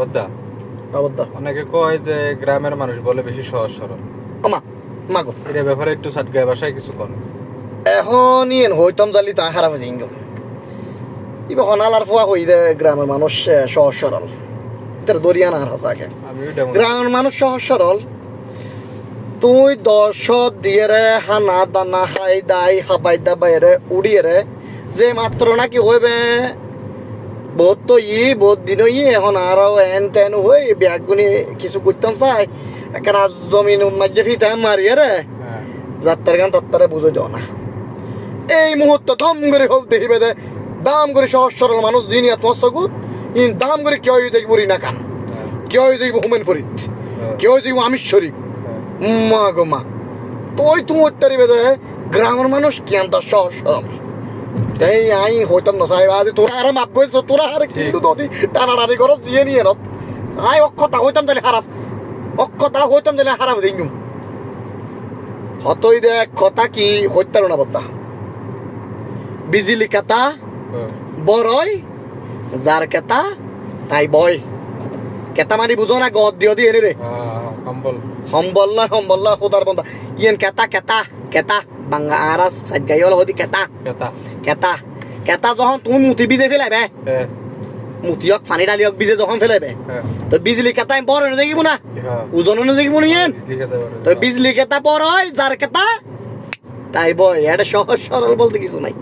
বদ্দা আবদ্ধ। অনেকে কয় যে গ্রামের মানুষ বলে বেশি সহজ সরল। আমা মাগো এটা ব্যাপারে একটু সাটগায় বাসায় কিছু কর এখন ইয়েন হইতাম জালি তা খারাপ ইবে হনালার ফুয়া হই দে গ্রামের মানুষ সহজ সরল। তার দরিয়া না আমি তেমন। গ্রামের মানুষ সহজ সরল। তুই দশ দিয়ে রে হানা দানা হাই দাই হাবাই দাবাই রে উড়িয়ে রে। যে মাত্র নাকি হইবে বহুত তো ই বহুত দিন ই এখন আরও এন তেন হই ব্যাগ গুনি কিছু করতাম চাই। এখানে জমিন মাঝে ফিতে মারিয়ে রে হ্যাঁ, যাত্রার গান তাত্তারে বুঝে দাও না। এই মুহূর্তে দম করে হল দেখিবে দে। দাম করে সহজ সরল মানুষ যিনি তোমার সগুত ইন দাম করে কেউ দেখি বুড়ি না কান হ্যাঁ, কেউ দেখব হুমেন ফরিদ। হ্যাঁ, কেউ দেখব আমির শরীফ। হ্যাঁ। মা গো মা। তোই তুমি উত্তরিবে দে। গ্রামের মানুষ কেন তার সহজ সরল এই আই হইতাম না সাহেব আজ তোরা আরে মাপ করে তোরা আরে কিন্তু দদি টানা টানি করো দিয়ে নিয়ে নত আই অক্ষতা হইতাম তাহলে হারাপ অক্ষতা হইতাম তাহলে দিঙ্গুম হতই দেখ কথা কি হইতার না বদ্দা বিজিলি কাতা হ্যাঁ, বড়ই যার কেতা তাই বয় কেতা মানি বুঝো না গদ দিও দিয়ে রে কম্বল। সম্বল না সম্বল না খোদার বন্ধা ইয়েন কেতা কেতা কেতা। বাঙ্গা আরাস সাজ্জাই হল হদি কেতা কেতা কেতা যখন তুমি মুতি বিজে ফেলাবে হ্যাঁ, মুতিয়ক পানি ডালিয়ক বিজে যখন ফেলাবে হ্যাঁ, তো বিজলি কেতা বড় না দেখিব না ওজন না দেখিব না ইয়েন লিখে দেবো রে। তো বিজলি কেতা বড় হয় যার কেতা তাই বয় এটা সহজ সরল বলতে কিছু নাই